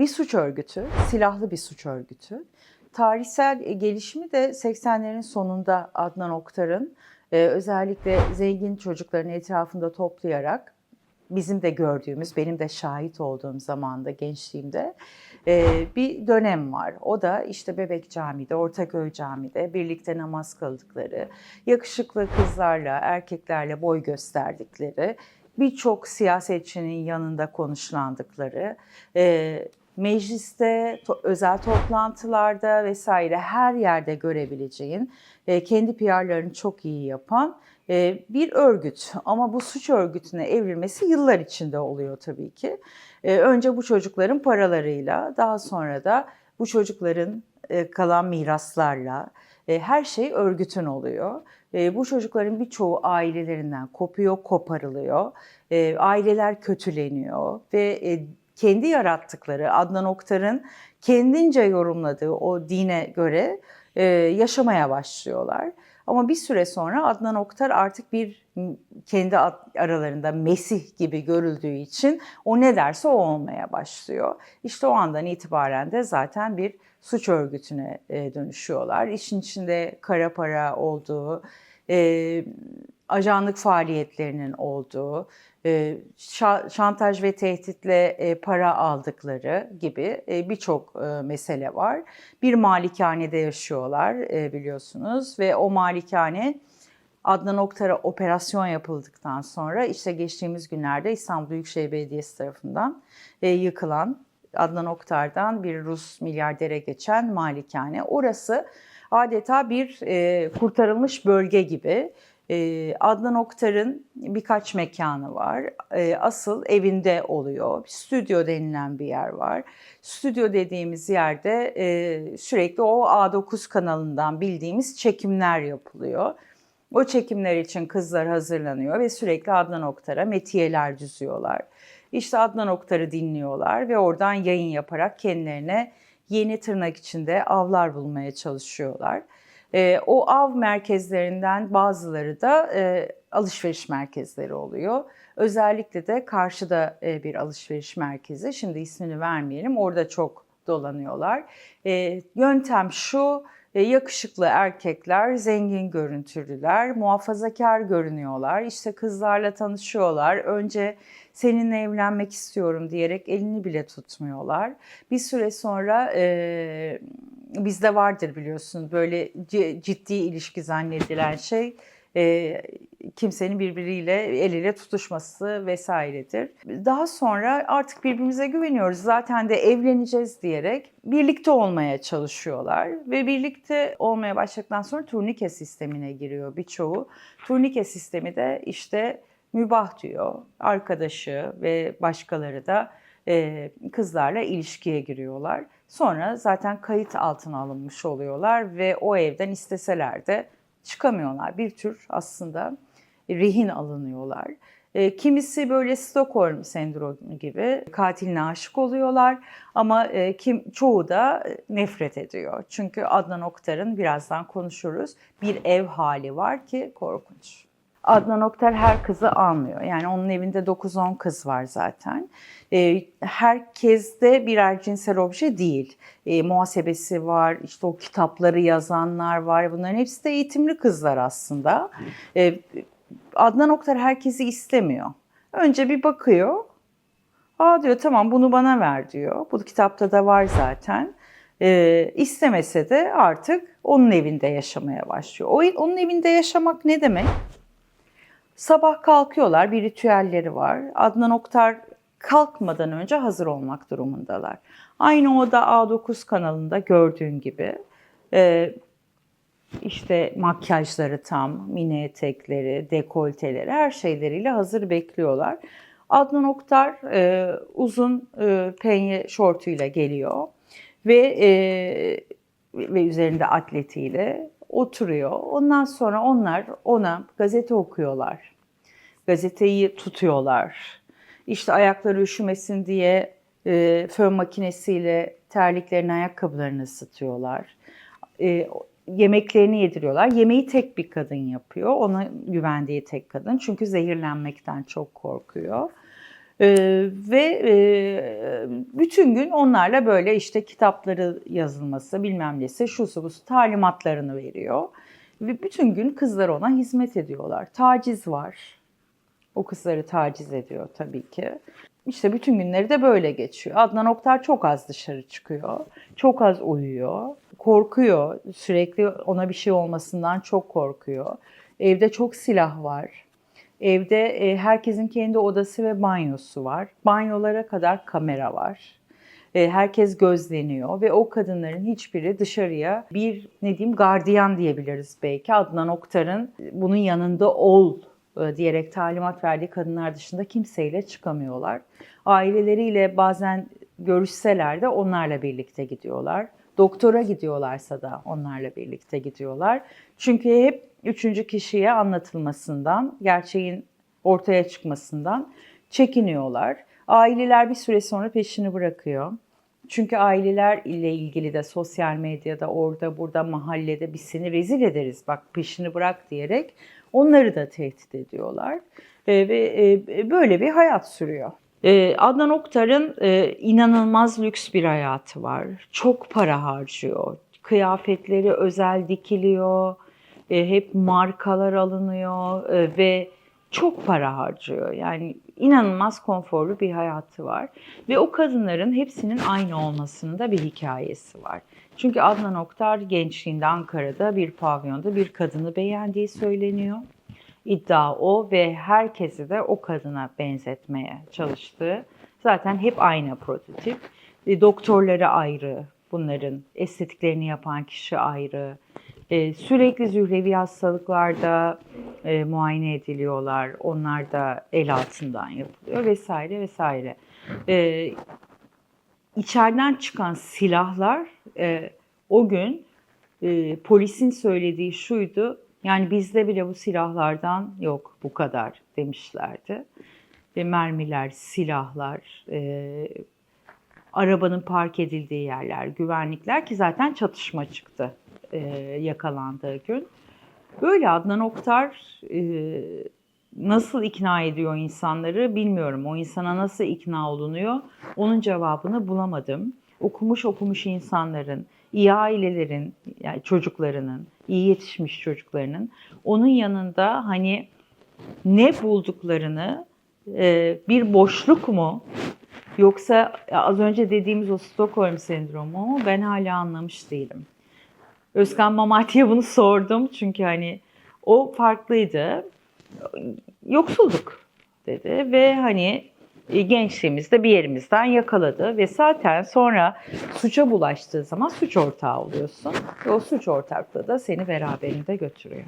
Bir suç örgütü, silahlı bir suç örgütü. Tarihsel e, gelişimi de 80'lerin sonunda Adnan Oktar'ın e, özellikle zengin çocukların etrafında toplayarak bizim de gördüğümüz, benim de şahit olduğum zamanda gençliğimde e, bir dönem var. O da işte Bebek Camii'de, Ortaköy Camii'de birlikte namaz kıldıkları, yakışıklı kızlarla, erkeklerle boy gösterdikleri, birçok siyasetçinin yanında konuşlandıkları, mecliste, to- özel toplantılarda vesaire her yerde görebileceğin, e, kendi PR'larını çok iyi yapan e, bir örgüt. Ama bu suç örgütüne evrilmesi yıllar içinde oluyor tabii ki. E, önce bu çocukların paralarıyla, daha sonra da bu çocukların e, kalan miraslarla, e, her şey örgütün oluyor. E, bu çocukların birçoğu ailelerinden kopuyor, koparılıyor. E, aileler kötüleniyor ve e, kendi yarattıkları Adnan Oktar'ın kendince yorumladığı o dine göre e, yaşamaya başlıyorlar. Ama bir süre sonra Adnan Oktar artık bir kendi aralarında Mesih gibi görüldüğü için o ne derse o olmaya başlıyor. İşte o andan itibaren de zaten bir suç örgütüne e, dönüşüyorlar. İşin içinde kara para olduğu, e, ajanlık faaliyetlerinin olduğu, e, şa- şantaj ve tehditle e, para aldıkları gibi e, birçok e, mesele var. Bir malikanede yaşıyorlar e, biliyorsunuz ve o malikane Adnan Oktar'a operasyon yapıldıktan sonra işte geçtiğimiz günlerde İstanbul Büyükşehir Belediyesi tarafından e, yıkılan Adnan Oktar'dan bir Rus milyardere geçen malikane. Orası adeta bir e, kurtarılmış bölge gibi. E, Adnan Oktar'ın birkaç mekanı var. E, asıl evinde oluyor. Stüdyo denilen bir yer var. Stüdyo dediğimiz yerde e, sürekli o A9 kanalından bildiğimiz çekimler yapılıyor. O çekimler için kızlar hazırlanıyor ve sürekli Adnan Oktar'a metiyeler düzüyorlar. İşte Adnan Oktar'ı dinliyorlar ve oradan yayın yaparak kendilerine yeni tırnak içinde avlar bulmaya çalışıyorlar. Ee, o av merkezlerinden bazıları da e, alışveriş merkezleri oluyor. Özellikle de karşıda e, bir alışveriş merkezi. Şimdi ismini vermeyelim. Orada çok dolanıyorlar. E, yöntem şu. E, Yakışıklı erkekler, zengin görüntülüler, muhafazakar görünüyorlar. İşte kızlarla tanışıyorlar. Önce seninle evlenmek istiyorum diyerek elini bile tutmuyorlar. Bir süre sonra e, bizde vardır biliyorsunuz böyle ciddi ilişki zannedilen şey e, kimsenin birbiriyle el ele tutuşması vesairedir. Daha sonra artık birbirimize güveniyoruz. Zaten de evleneceğiz diyerek birlikte olmaya çalışıyorlar ve birlikte olmaya başladıktan sonra turnike sistemine giriyor birçoğu. Turnike sistemi de işte mübah diyor. Arkadaşı ve başkaları da e, kızlarla ilişkiye giriyorlar. Sonra zaten kayıt altına alınmış oluyorlar ve o evden isteseler de çıkamıyorlar. Bir tür aslında rehin alınıyorlar. E, kimisi böyle Stockholm sendromu gibi katiline aşık oluyorlar ama e, kim çoğu da nefret ediyor. Çünkü Adnan Oktar'ın birazdan konuşuruz bir ev hali var ki korkunç. Adnan Oktar her kızı almıyor. Yani onun evinde 9-10 kız var zaten. Ee, herkes de birer cinsel obje değil. Ee, muhasebesi var, işte o kitapları yazanlar var. Bunların hepsi de eğitimli kızlar aslında. Ee, Adnan Oktar herkesi istemiyor. Önce bir bakıyor. Aa diyor tamam bunu bana ver diyor. Bu kitapta da var zaten. Ee, istemese de artık onun evinde yaşamaya başlıyor. O, onun evinde yaşamak ne demek? Sabah kalkıyorlar, bir ritüelleri var. Adnan Oktar kalkmadan önce hazır olmak durumundalar. Aynı o da A9 kanalında gördüğün gibi. Ee, işte makyajları tam, mini etekleri, dekolteleri, her şeyleriyle hazır bekliyorlar. Adnan Oktar e, uzun e, penye şortuyla geliyor ve e, ve üzerinde atletiyle oturuyor. Ondan sonra onlar ona gazete okuyorlar. Gazeteyi tutuyorlar. İşte ayakları üşümesin diye e, fön makinesiyle terliklerini, ayakkabılarını ısıtıyorlar. E, yemeklerini yediriyorlar. Yemeği tek bir kadın yapıyor. Ona güvendiği tek kadın. Çünkü zehirlenmekten çok korkuyor. Ee, ve e, bütün gün onlarla böyle işte kitapları yazılması bilmem nesi şusu busu talimatlarını veriyor. Ve bütün gün kızlar ona hizmet ediyorlar. Taciz var. O kızları taciz ediyor tabii ki. İşte bütün günleri de böyle geçiyor. Adnan Oktar çok az dışarı çıkıyor. Çok az uyuyor. Korkuyor. Sürekli ona bir şey olmasından çok korkuyor. Evde çok silah var. Evde e, herkesin kendi odası ve banyosu var. Banyolara kadar kamera var. E, herkes gözleniyor ve o kadınların hiçbiri dışarıya bir ne diyeyim gardiyan diyebiliriz belki. Adnan Oktar'ın bunun yanında ol diyerek talimat verdiği kadınlar dışında kimseyle çıkamıyorlar. Aileleriyle bazen görüşseler de onlarla birlikte gidiyorlar. Doktora gidiyorlarsa da onlarla birlikte gidiyorlar. Çünkü hep üçüncü kişiye anlatılmasından, gerçeğin ortaya çıkmasından çekiniyorlar. Aileler bir süre sonra peşini bırakıyor. Çünkü aileler ile ilgili de sosyal medyada orada burada mahallede biz seni rezil ederiz bak peşini bırak diyerek onları da tehdit ediyorlar. E, ve e, böyle bir hayat sürüyor. E, Adnan Oktar'ın e, inanılmaz lüks bir hayatı var. Çok para harcıyor. Kıyafetleri özel dikiliyor. E, hep markalar alınıyor e, ve çok para harcıyor. Yani inanılmaz konforlu bir hayatı var. Ve o kadınların hepsinin aynı olmasının da bir hikayesi var. Çünkü Adnan Oktar gençliğinde Ankara'da bir pavyonda bir kadını beğendiği söyleniyor. İddia o ve herkesi de o kadına benzetmeye çalıştığı. Zaten hep aynı prototip. E, Doktorları ayrı, bunların estetiklerini yapan kişi ayrı. E, sürekli zührevi hastalıklarda e, muayene ediliyorlar. Onlar da el altından yapılıyor vesaire vesaire. E, içeriden çıkan silahlar e, o gün e, polisin söylediği şuydu. Yani bizde bile bu silahlardan yok bu kadar demişlerdi. Ve mermiler, silahlar, e, arabanın park edildiği yerler, güvenlikler ki zaten çatışma çıktı e, yakalandığı gün. Böyle Adnan Oktar e, nasıl ikna ediyor insanları bilmiyorum. O insana nasıl ikna olunuyor onun cevabını bulamadım. Okumuş okumuş insanların, iyi ailelerin, yani çocuklarının, iyi yetişmiş çocuklarının onun yanında hani ne bulduklarını e, bir boşluk mu yoksa az önce dediğimiz o Stockholm sendromu mu ben hala anlamış değilim. Özkan Mamati'ye bunu sordum çünkü hani o farklıydı. Yoksulluk dedi ve hani e, gençliğimizde bir yerimizden yakaladı ve zaten sonra suça bulaştığı zaman suç ortağı oluyorsun ve o suç ortaklığı da seni beraberinde götürüyor.